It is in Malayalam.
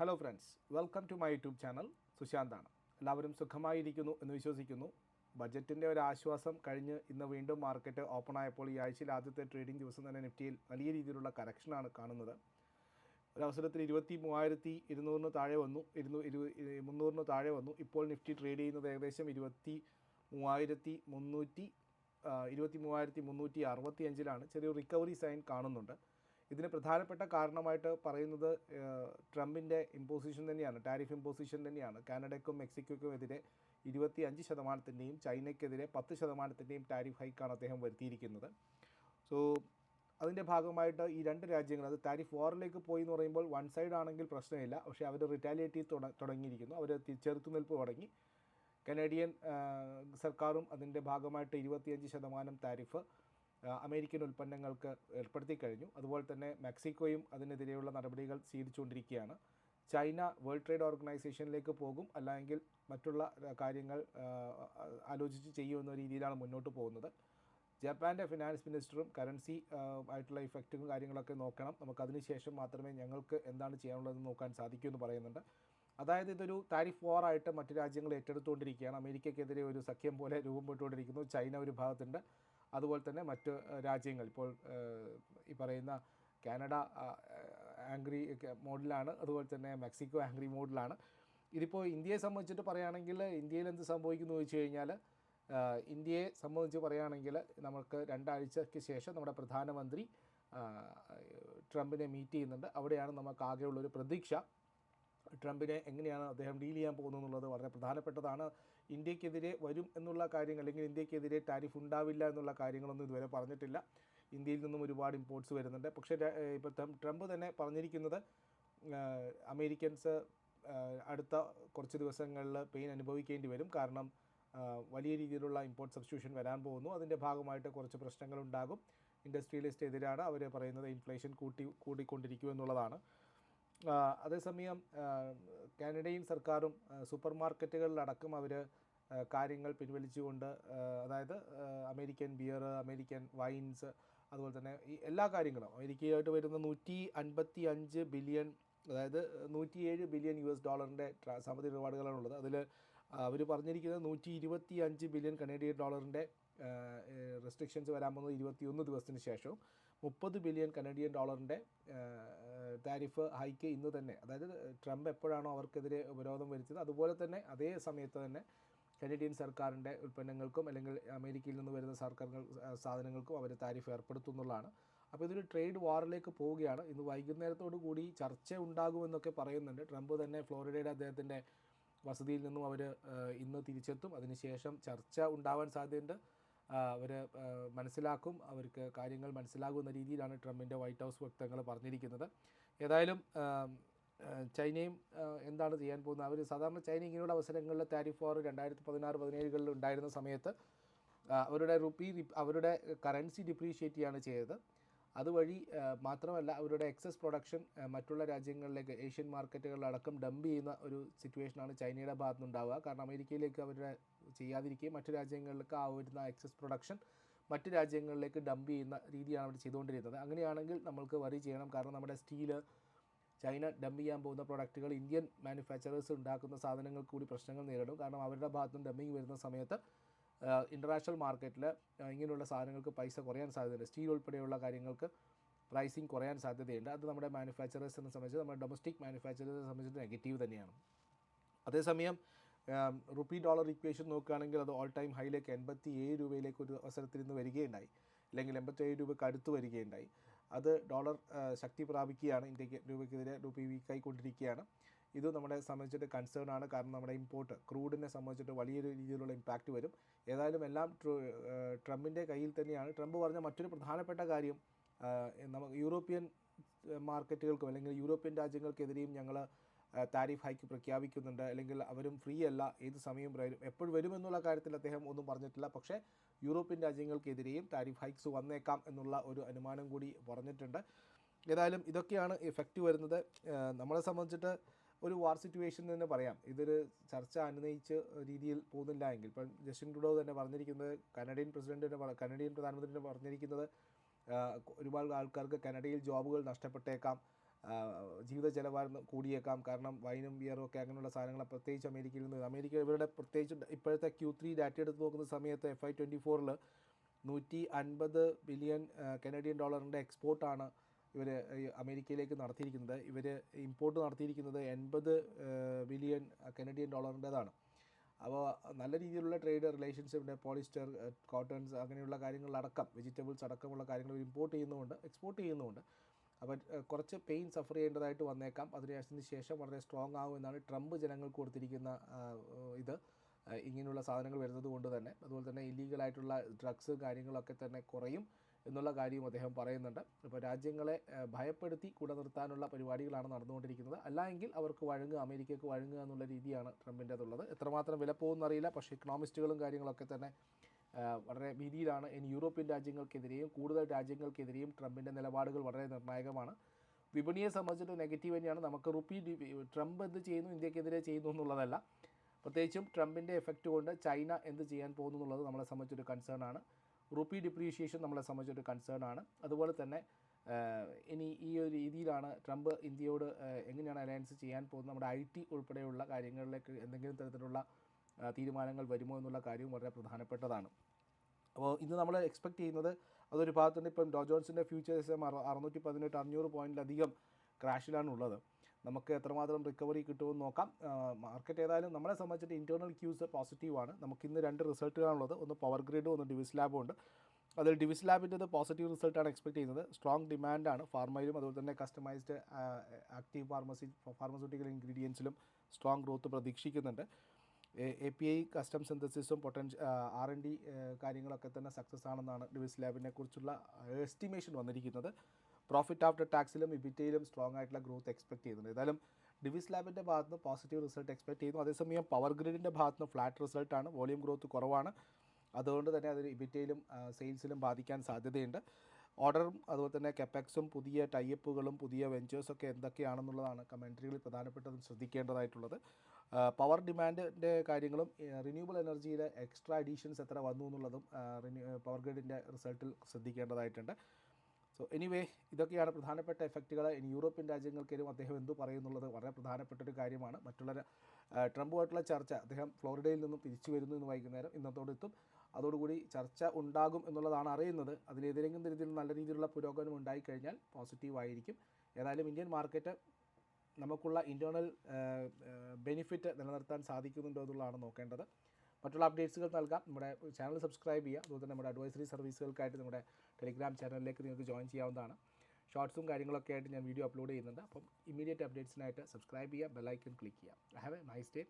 Hello friends welcome to my YouTube channel സുശാന്താണ്. എല്ലാവരും സുഖമായിരിക്കുന്നു എന്ന് വിശ്വസിക്കുന്നു. ബജറ്റിന്റെ ഒരു ആശ്വാസം കഴിഞ്ഞ് ഇന്ന് വീണ്ടും മാർക്കറ്റ് ഓപ്പൺ ആയപ്പോൾ ഈ ആഴ്ചയിൽ ആദ്യത്തെ ട്രേഡിംഗ് ദിവസം തന്നെ നിഫ്റ്റിയിൽ വലിയ രീതിയിലുള്ള കറക്ഷനാണ് കാണുന്നത്. ഒരവസരത്തിൽ ഇരുപത്തി മൂവായിരത്തി ഇരുന്നൂറിന് താഴെ വന്നു ഇരുന്നൂ ഇരു മുന്നൂറിന് താഴെ വന്നു. ഇപ്പോൾ നിഫ്റ്റി ട്രേഡ് ചെയ്യുന്നത് ഏകദേശം ഇരുപത്തി മൂവായിരത്തി മുന്നൂറ്റി ഇരുപത്തി മൂവായിരത്തി മുന്നൂറ്റി അറുപത്തി അഞ്ചിലാണ് ചെറിയൊരു റിക്കവറി സൈൻ കാണുന്നുണ്ട്. ഇതിന് പ്രധാനപ്പെട്ട കാരണമായിട്ട് പറയുന്നത് ട്രംപിന്റെ ഇമ്പോസിഷൻ തന്നെയാണ് ടാരിഫ് ഇമ്പോസിഷൻ തന്നെയാണ്. കാനഡയ്ക്കും മെക്സിക്കോയ്ക്കും എതിരെ ഇരുപത്തി അഞ്ച് ശതമാനത്തിന്റെയും ചൈനയ്ക്കെതിരെ പത്ത് ശതമാനത്തിന്റെയും ടാരിഫ് ഹൈക്കാണ് അദ്ദേഹം വരുത്തിയിരിക്കുന്നത്. സോ അതിന്റെ ഭാഗമായിട്ട് ഈ രണ്ട് രാജ്യങ്ങൾ അത് ടാരിഫ് വാറിലേക്ക് പോയി എന്ന് പറയുമ്പോൾ വൺ സൈഡ് ആണെങ്കിൽ പ്രശ്നമില്ല. പക്ഷേ അവർ റിറ്റാലിയേറ്റ് തുടങ്ങിയിരിക്കുന്നു. അവർ ചെറുത്തുനിൽപ്പ് തുടങ്ങി. കനേഡിയൻ സർക്കാരും അതിന്റെ ഭാഗമായിട്ട് ഇരുപത്തിയഞ്ച് ശതമാനം താരിഫ് അമേരിക്കൻ ഉൽപ്പന്നങ്ങൾക്ക് ഏർപ്പെടുത്തി കഴിഞ്ഞു. അതുപോലെ തന്നെ മെക്സിക്കോയും അതിനെതിരെയുള്ള നടപടികൾ സ്വീകരിച്ചുകൊണ്ടിരിക്കുകയാണ്. ചൈന വേൾഡ് ട്രേഡ് ഓർഗനൈസേഷനിലേക്ക് പോകും അല്ലെങ്കിൽ മറ്റുള്ള കാര്യങ്ങൾ ആലോചിച്ച് ചെയ്യുമെന്ന രീതിയിലാണ് മുന്നോട്ട് പോകുന്നത്. ജപ്പാന്റെ ഫിനാൻസ് മിനിസ്റ്ററും കറൻസി ആയിട്ടുള്ള ഇഫക്റ്റും കാര്യങ്ങളൊക്കെ നോക്കണം. നമുക്ക് അതിനുശേഷം മാത്രമേ ഞങ്ങൾക്ക് എന്താണ് ചെയ്യാനുള്ളതെന്ന് നോക്കാൻ സാധിക്കൂ എന്ന് പറയുന്നുണ്ട്. അതായത് ഇതൊരു താരിഫ് വാർ ആയിട്ട് മറ്റു രാജ്യങ്ങൾ ഏറ്റെടുത്തുകൊണ്ടിരിക്കുകയാണ്. അമേരിക്കയ്ക്കെതിരെ ഒരു സഖ്യം പോലെ രൂപപ്പെട്ടുകൊണ്ടിരിക്കുന്നു ചൈന ഒരു ഭാഗത്തുണ്ട്. അതുപോലെ തന്നെ മറ്റ് രാജ്യങ്ങൾ. ഇപ്പോൾ ഈ പറയുന്ന കാനഡ ആംഗ്രി മോഡിലാണ്. അതുപോലെ തന്നെ മെക്സിക്കോ ആംഗ്രി മോഡിലാണ്. ഇതിപ്പോൾ ഇന്ത്യയെ സംബന്ധിച്ചിട്ട് പറയുകയാണെങ്കിൽ ഇന്ത്യയിൽ എന്ത് സംഭവിക്കുന്നു ചോദിച്ചു കഴിഞ്ഞാൽ ഇന്ത്യയെ സംബന്ധിച്ച് പറയുകയാണെങ്കിൽ നമുക്ക് രണ്ടാഴ്ചയ്ക്ക് ശേഷം നമ്മുടെ പ്രധാനമന്ത്രി ട്രംപിനെ മീറ്റ് ചെയ്യുന്നുണ്ട്. അവിടെയാണ് നമുക്ക് ആകെയുള്ളൊരു പ്രതീക്ഷ. ട്രംപിനെ എങ്ങനെയാണ് അദ്ദേഹം ഡീൽ ചെയ്യാൻ പോകുന്നത് എന്നുള്ളത് വളരെ പ്രധാനപ്പെട്ടതാണ്. ഇന്ത്യക്കെതിരെ വരും എന്നുള്ള കാര്യങ്ങൾ അല്ലെങ്കിൽ ഇന്ത്യക്കെതിരെ ടാരിഫ് ഉണ്ടാവില്ല എന്നുള്ള കാര്യങ്ങളൊന്നും ഇതുവരെ പറഞ്ഞിട്ടില്ല. ഇന്ത്യയിൽ നിന്നും ഒരുപാട് ഇമ്പോർട്ട്സ് വരുന്നുണ്ട്. പക്ഷേ ഇപ്പോൾ ട്രംപ് തന്നെ പറഞ്ഞിരിക്കുന്നത് അമേരിക്കൻസ് അടുത്ത കുറച്ച് ദിവസങ്ങളിൽ പെയിൻ അനുഭവിക്കേണ്ടി വരും. കാരണം വലിയ രീതിയിലുള്ള ഇമ്പോർട്ട് സബ്സ്റ്റിറ്റ്യൂഷൻ വരാൻ പോകുന്നു. അതിന്റെ ഭാഗമായിട്ട് കുറച്ച് പ്രശ്നങ്ങളുണ്ടാകും. ഇൻഡസ്ട്രിയലിസ്റ്റ് എതിരാണ് അവർ പറയുന്നത് ഇൻഫ്ലേഷൻ കൂട്ടി കൂടിക്കൊണ്ടിരിക്കും എന്നുള്ളതാണ്. അതേസമയം കാനഡയും സർക്കാരും സൂപ്പർ മാർക്കറ്റുകളിലടക്കം അവർ കാര്യങ്ങൾ പിൻവലിച്ചുകൊണ്ട് അതായത് അമേരിക്കൻ ബിയർ അമേരിക്കൻ വൈൻസ് അതുപോലെ തന്നെ ഈ എല്ലാ കാര്യങ്ങളും അമേരിക്കയായിട്ട് വരുന്ന നൂറ്റി അൻപത്തി അഞ്ച് ബില്യൺ അതായത് നൂറ്റിയേഴ് ബില്യൺ യു എസ് ഡോളറിന്റെ സാമ്പത്തിക ഇടപാടുകളാണുള്ളത്. അതിൽ അവർ പറഞ്ഞിരിക്കുന്നത് നൂറ്റി ഇരുപത്തി അഞ്ച് ബില്യൺ കനേഡിയൻ ഡോളറിന്റെ റെസ്ട്രിക്ഷൻസ് വരാൻ പോകുന്നത് ഇരുപത്തിയൊന്ന് ദിവസത്തിന് ശേഷവും മുപ്പത് ബില്യൺ കനേഡിയൻ ഡോളറിന്റെ താരിഫ് ഹൈക്ക് ഇന്ന് തന്നെ. അതായത് ട്രംപ് എപ്പോഴാണോ അവർക്കെതിരെ ഉപരോധം വരുത്തിയത് അതുപോലെ തന്നെ അതേ സമയത്ത് തന്നെ കനേഡിയൻ സർക്കാരിന്റെ ഉൽപ്പന്നങ്ങൾക്കും അല്ലെങ്കിൽ അമേരിക്കയിൽ നിന്ന് വരുന്ന സർക്കാർ സാധനങ്ങൾക്കും അവർ താരിഫ് ഏർപ്പെടുത്തുന്നുള്ളതാണ്. അപ്പോൾ ഇതൊരു ട്രേഡ് വാറിലേക്ക് പോവുകയാണ്. ഇന്ന് വൈകുന്നേരത്തോടു കൂടി ചർച്ച ഉണ്ടാകുമെന്നൊക്കെ പറയുന്നുണ്ട്. ട്രംപ് തന്നെ ഫ്ലോറിഡയുടെ അദ്ദേഹത്തിന്റെ വസതിയിൽ നിന്നും അവർ ഇന്ന് തിരിച്ചെത്തും. അതിനുശേഷം ചർച്ച ഉണ്ടാവാൻ സാധ്യതയുണ്ട്. അവർ മനസ്സിലാക്കും. അവർക്ക് കാര്യങ്ങൾ മനസ്സിലാകുന്ന രീതിയിലാണ് ട്രംപിന്റെ വൈറ്റ് ഹൗസ് വക്തങ്ങൾ പറഞ്ഞിരിക്കുന്നത്. ഏതായാലും ചൈനയും എന്താണ് ചെയ്യാൻ പോകുന്നത്? അവർ സാധാരണ ചൈന ഇങ്ങനെയുള്ള അവസരങ്ങളിൽ താരിഫ് വാർ രണ്ടായിരത്തി പതിനാറ് പതിനേഴുകളിൽ ഉണ്ടായിരുന്ന സമയത്ത് അവരുടെ റുപ്പി അവരുടെ കറൻസി ഡിപ്രീഷിയേറ്റ് ചെയ്യാണ് ചെയ്തത്. അതുവഴി മാത്രമല്ല അവരുടെ എക്സസ് പ്രൊഡക്ഷൻ മറ്റുള്ള രാജ്യങ്ങളിലേക്ക് ഏഷ്യൻ മാർക്കറ്റുകളിലടക്കം ഡംപ് ചെയ്യുന്ന ഒരു സിറ്റുവേഷനാണ് ചൈനയുടെ ഭാഗത്തുനിന്നുണ്ടാവുക. കാരണം അമേരിക്കയിലേക്ക് അവരുടെ ചെയ്യാതിരിക്കുകയും മറ്റു രാജ്യങ്ങളിലേക്ക് ആ വരുന്ന എക്സസ് പ്രൊഡക്ഷൻ മറ്റു രാജ്യങ്ങളിലേക്ക് ഡംപ് ചെയ്യുന്ന രീതിയാണ് അവർ ചെയ്തുകൊണ്ടിരുന്നത്. അങ്ങനെയാണെങ്കിൽ നമ്മൾക്ക് വറി ചെയ്യണം. കാരണം നമ്മുടെ സ്റ്റീൽ ചൈന ഡംപ് ചെയ്യാൻ പോകുന്ന പ്രൊഡക്റ്റുകൾ ഇന്ത്യൻ മാനുഫാക്ചറേഴ്സ് ഉണ്ടാക്കുന്ന സാധനങ്ങൾ കൂടി പ്രശ്നങ്ങൾ നേരിടും. കാരണം അവരുടെ ഭാഗത്തുനിന്ന് ഡംപിങ് വരുന്ന സമയത്ത് ഇന്റർനാഷണൽ മാർക്കറ്റിൽ ഇങ്ങനെയുള്ള സാധനങ്ങൾക്ക് പൈസ കുറയാൻ സാധ്യതയുണ്ട്. സ്റ്റീൽ ഉൾപ്പെടെയുള്ള കാര്യങ്ങൾക്ക് പ്രൈസിങ് കുറയാൻ സാധ്യതയുണ്ട്. അത് നമ്മുടെ മാനുഫാക്ചറേഴ്സിനെ സംബന്ധിച്ച് നമ്മുടെ ഡൊമസ്റ്റിക് മാനുഫാക്ചറേഴ്സിനെ സംബന്ധിച്ച് നെഗറ്റീവ് തന്നെയാണ്. അതേസമയം റുപ്പി ഡോളർ ഇക്വേഷൻ നോക്കുകയാണെങ്കിൽ അത് ഓൾ ടൈം ഹൈയിലേക്ക് എൺപത്തി ഏഴ് രൂപയിലേക്ക് ഒരു അവസരത്തിൽ നിന്ന് വരികയുണ്ടായി. അല്ലെങ്കിൽ എൺപത്തേഴ് രൂപയ്ക്ക് അടുത്ത് വരികയുണ്ടായി. അത് ഡോളർ ശക്തി പ്രാപിക്കുകയാണ്. ഇന്ത്യയ്ക്ക് രൂപയ്ക്കെതിരെ റുപ്പി വീക്കായിക്കൊണ്ടിരിക്കുകയാണ് ഇത് നമ്മളെ സംബന്ധിച്ചിട്ട് കൺസേൺ ആണ്. കാരണം നമ്മുടെ ഇമ്പോർട്ട് ക്രൂഡിനെ സംബന്ധിച്ചിട്ട് വലിയൊരു രീതിയിലുള്ള ഇമ്പാക്റ്റ് വരും. ഏതായാലും എല്ലാം ട്രംപിന്റെ കയ്യിൽ തന്നെയാണ്. ട്രംപ് പറഞ്ഞ മറ്റൊരു പ്രധാനപ്പെട്ട കാര്യം നമുക്ക് യൂറോപ്യൻ മാർക്കറ്റുകൾക്കും അല്ലെങ്കിൽ യൂറോപ്യൻ രാജ്യങ്ങൾക്കെതിരെയും ഞങ്ങൾ താരിഫ് ഹൈക്ക് പ്രഖ്യാപിക്കുന്നുണ്ട്. അല്ലെങ്കിൽ അവരും ഫ്രീ അല്ല. ഏത് സമയം വരും എപ്പോൾ വരുമെന്നുള്ള കാര്യത്തിൽ അദ്ദേഹം ഒന്നും പറഞ്ഞിട്ടില്ല. പക്ഷേ യൂറോപ്യൻ രാജ്യങ്ങൾക്കെതിരെയും താരിഫ് ഹൈക്സ് വന്നേക്കാം എന്നുള്ള ഒരു അനുമാനം കൂടി പറഞ്ഞിട്ടുണ്ട്. ഏതായാലും ഇതൊക്കെയാണ് എഫക്റ്റ് വരുന്നത്. നമ്മളെ സംബന്ധിച്ചിട്ട് ഒരു വാർ സിറ്റുവേഷൻ തന്നെ പറയാം. ഇതൊരു ചർച്ച അനുനയിച്ച് രീതിയിൽ പോകുന്നില്ല എങ്കിൽ. ഇപ്പം ജസ്റ്റിൻ ട്രൂഡോ തന്നെ പറഞ്ഞിരിക്കുന്നത് കനഡിയൻ പ്രസിഡന്റ് തന്നെ പറ- കനഡിയൻ പ്രധാനമന്ത്രി തന്നെ പറഞ്ഞിരിക്കുന്നത് ഒരുപാട് ആൾക്കാർക്ക് കനഡയിൽ ജോബുകൾ നഷ്ടപ്പെട്ടേക്കാം. ജീവിത ചെലവായിരുന്നു കൂടിയേക്കാം. കാരണം വൈനും ബിയറും ഒക്കെ അങ്ങനെയുള്ള സാധനങ്ങൾ പ്രത്യേകിച്ച് അമേരിക്കയിൽ നിന്ന് അമേരിക്ക ഇവരുടെ പ്രത്യേകിച്ച് ഇപ്പോഴത്തെ ക്യൂ ത്രീ ഡാറ്റ എടുത്ത് നോക്കുന്ന സമയത്ത് എഫ് ഐ ട്വന്റി ഫോറിൽ നൂറ്റി അൻപത് ബില്യൺ കനേഡിയൻ ഡോളറിന്റെ എക്സ്പോർട്ടാണ് ഇവർ അമേരിക്കയിലേക്ക് നടത്തിയിരിക്കുന്നത്. ഇവർ ഇമ്പോർട്ട് നടത്തിയിരിക്കുന്നത് എൺപത് ബില്യൺ കനേഡിയൻ ഡോളറിന്റെതാണ് അപ്പോൾ നല്ല രീതിയിലുള്ള ട്രേഡ് റിലേഷൻഷിപ്പിന്റെ പോളിസ്റ്റർ കോട്ടൺസ് അങ്ങനെയുള്ള കാര്യങ്ങളിലടക്കം വെജിറ്റബിൾസ് അടക്കമുള്ള കാര്യങ്ങൾ ഇമ്പോർട്ട് ചെയ്യുന്നുമുണ്ട് എക്സ്പോർട്ട് ചെയ്യുന്നുമുണ്ട്. അപ്പോൾ കുറച്ച് പെയിൻ സഫർ ചെയ്യേണ്ടതായിട്ട് വന്നേക്കാം. അതിന് ശേഷം വളരെ സ്ട്രോങ് ആകും എന്നാണ് ട്രംപ് ജനങ്ങൾക്ക് കൊടുത്തിരിക്കുന്ന ഇത്. ഇങ്ങനെയുള്ള സാധനങ്ങൾ വരുന്നത് കൊണ്ട് തന്നെ. അതുപോലെ തന്നെ ഇല്ലീഗലായിട്ടുള്ള ഡ്രഗ്സ് കാര്യങ്ങളൊക്കെ തന്നെ കുറയും എന്നുള്ള കാര്യവും അദ്ദേഹം പറയുന്നുണ്ട്. ഇപ്പോൾ രാജ്യങ്ങളെ ഭയപ്പെടുത്തി കൂടെ നിർത്താനുള്ള പരിപാടികളാണ് നടന്നുകൊണ്ടിരിക്കുന്നത്. അല്ലെങ്കിൽ അവർക്ക് വഴങ്ങുക അമേരിക്കയ്ക്ക് വഴങ്ങുക എന്നുള്ള രീതിയാണ് ട്രംപിന്റെ അതുള്ളത് എത്രമാത്രം വില പോകുമെന്നറിയില്ല. പക്ഷേ ഇക്കണോമിസ്റ്റുകളും കാര്യങ്ങളൊക്കെ തന്നെ വളരെ ഭീതിയിലാണ്. ഇനി യൂറോപ്യൻ രാജ്യങ്ങൾക്കെതിരെയും കൂടുതൽ രാജ്യങ്ങൾക്കെതിരെയും ട്രംപിന്റെ നിലപാടുകൾ വളരെ നിർണായകമാണ്. വിപണിയെ സംബന്ധിച്ചിട്ട് നെഗറ്റീവ് തന്നെയാണ്. നമുക്ക് റുപ്പി ട്രംപ് എന്ത് ചെയ്യുന്നു? ഇന്ത്യക്കെതിരെ ചെയ്യുന്നു എന്നുള്ളതല്ല. പ്രത്യേകിച്ചും ട്രംപിന്റെ എഫക്റ്റ് കൊണ്ട് ചൈന എന്ത് ചെയ്യാൻ പോകുന്നു എന്നുള്ളത് നമ്മളെ സംബന്ധിച്ചൊരു കൺസേൺ ആണ്. റുപ്പി ഡിപ്രീഷിയേഷൻ നമ്മളെ സംബന്ധിച്ചൊരു കൺസേൺ ആണ്. അതുപോലെ തന്നെ ഇനി ഈ ഒരു രീതിയിലാണ് ട്രംപ് ഇന്ത്യയോട് എങ്ങനെയാണ് അലയൻസ് ചെയ്യാൻ പോകുന്നത്? നമ്മുടെ ഐ ടി ഉൾപ്പെടെയുള്ള കാര്യങ്ങളിലേക്ക് എന്തെങ്കിലും തരത്തിലുള്ള തീരുമാനങ്ങൾ വരുമോ എന്നുള്ള കാര്യവും വളരെ പ്രധാനപ്പെട്ടതാണ്. അപ്പോൾ ഇന്ന് നമ്മൾ എക്സ്പെക്ട് ചെയ്യുന്നത് അതൊരു ഭാഗത്തുനിന്ന് ഇപ്പം ഡോ ജോൺസിന്റെ ഫ്യൂച്ചേഴ്സ് അറുന്നൂറ്റി പതിനെട്ട് അഞ്ഞൂറ് പോയിന്റിലധികം ക്രാഷിലാണ് ഉള്ളത് നമുക്ക് എത്രമാത്രം റിക്കവറി കിട്ടുമെന്ന് നോക്കാം. മാർക്കറ്റ് ഏതായാലും നമ്മളെ സംബന്ധിച്ചിട്ട് ഇന്റേർണൽ ക്യൂസ് പോസിറ്റീവാണ് നമുക്ക് ഇന്ന് രണ്ട് റിസൾട്ടുകളാണുള്ളത് ഒന്ന് പവർ ഗ്രിഡും ഒന്ന് ഡിവിസ് ലാബും ഉണ്ട്. അതിൽ ഡിവിസ് ലാബിന്റെത് പോസിറ്റീവ് റിസൾട്ടാണ് എക്സ്പെക്ട് ചെയ്യുന്നത്. സ്ട്രോങ് ഡിമാൻഡാണ് ഫാർമയിലും അതുപോലെ തന്നെ കസ്റ്റമൈസ്ഡ് ആക്റ്റീവ് ഫാർമസി ഫാർമസ്യൂട്ടിക്കൽ ഇൻഗ്രീഡിയൻസിലും സ്ട്രോങ് ഗ്രോത്ത് പ്രതീക്ഷിക്കുന്നുണ്ട്. എ പി ഐ കസ്റ്റം സിന്തസിസും പൊട്ടൻഷ്യൽ ആർ എൻ ഡി കാര്യങ്ങളൊക്കെ തന്നെ സക്സസ് ആണെന്നാണ് ഡിവിസ് ലാബിനെ കുറിച്ചുള്ള എസ്റ്റിമേഷൻ വന്നിരിക്കുന്നത്. പ്രോഫിറ്റ് ആഫ്റ്റർ ടാക്സിലും ഇബിറ്റയിലും സ്ട്രോങ് ആയിട്ടുള്ള ഗ്രോത്ത് എക്സ്പെക്ട് ചെയ്യുന്നുണ്ട്. ഏതായാലും ഡിവിസ് ലാബിന്റെ ഭാഗത്ത് നിന്ന് പോസിറ്റീവ് റിസൾട്ട് എക്സ്പെക്ട് ചെയ്യുന്നു. അതേസമയം പവർ ഗ്രിഡിന്റെ ഭാഗത്ത് നിന്ന് ഫ്ലാറ്റ് റിസൾട്ടാണ് വോളിയം ഗ്രോത്ത് കുറവാണ്. അതുകൊണ്ട് തന്നെ അതിന് ഇബിറ്റയിലും സെയിൽസിലും ബാധിക്കാൻ സാധ്യതയുണ്ട്. ഓർഡറും അതുപോലെ തന്നെ കെപ്പക്സും പുതിയ ടൈപ്പുകളും പുതിയ വെഞ്ചേഴ്സൊക്കെ എന്തൊക്കെയാണെന്നുള്ളതാണ് കമൻട്രികളിൽ പ്രധാനപ്പെട്ടതും ശ്രദ്ധിക്കേണ്ടതായിട്ടുള്ളത്. പവർ ഡിമാൻഡിന്റെ കാര്യങ്ങളും റിന്യൂവബിൾ എനർജിയിലെ എക്സ്ട്രാ അഡീഷൻസ് എത്ര വന്നു എന്നുള്ളതും പവർ ഗ്രിഡിന്റെ റിസൾട്ടിൽ ശ്രദ്ധിക്കേണ്ടതായിട്ടുണ്ട്. സോ എനിവേ ഇതൊക്കെയാണ് പ്രധാനപ്പെട്ട എഫക്റ്റുകൾ ഇനി യൂറോപ്യൻ രാജ്യങ്ങൾക്കും അദ്ദേഹം എന്തു പറയുന്നുള്ളത് വളരെ പ്രധാനപ്പെട്ട ഒരു കാര്യമാണ് മറ്റുള്ള ട്രംപുമായിട്ടുള്ള ചർച്ച അദ്ദേഹം ഫ്ലോറിഡയിൽ നിന്നും തിരിച്ചു വരുന്നു എന്ന് വൈകുന്നേരം ഇന്നത്തോടെ എത്തും. അതോടുകൂടി ചർച്ച ഉണ്ടാകും എന്നുള്ളതാണ് അറിയുന്നത്. അതിലേതെങ്കിലും തരത്തിൽ നല്ല രീതിയിലുള്ള പുരോഗമനം ഉണ്ടായിക്കഴിഞ്ഞാൽ പോസിറ്റീവ് ആയിരിക്കും. ഏതായാലും ഇന്ത്യൻ മാർക്കറ്റ് നമുക്കുള്ള ഇന്റേർണൽ ബെനിഫിറ്റ് നിലനിർത്താൻ സാധിക്കുന്നുണ്ടോ എന്നുള്ളതാണ് നോക്കേണ്ടത്. മറ്റുള്ള അപ്ഡേറ്റ്സുകൾ നൽകാം. നമ്മുടെ ചാനൽ സബ്സ്ക്രൈബ് ചെയ്യുക. അതുപോലെ തന്നെ നമ്മുടെ അഡ്വൈസറി സർവീസുകൾക്കായിട്ട് നമ്മുടെ ടെലിഗ്രാം ചാനലിലേക്ക് നിങ്ങൾക്ക് ജോയിൻ ചെയ്യാവുന്നതാണ്. ഷോർട്സും കാര്യങ്ങളൊക്കെ ആയിട്ട് ഞാൻ വീഡിയോ അപ്ലോഡ് ചെയ്യുന്നുണ്ട്. അപ്പം ഇമീഡിയറ്റ് അപ്ഡേറ്റ്സിനായിട്ട് സബ്സ്ക്രൈബ് ചെയ്യുക. ബെല്ലൈക്കൺ ക്ലിക്ക് ചെയ്യുക. Have a nice day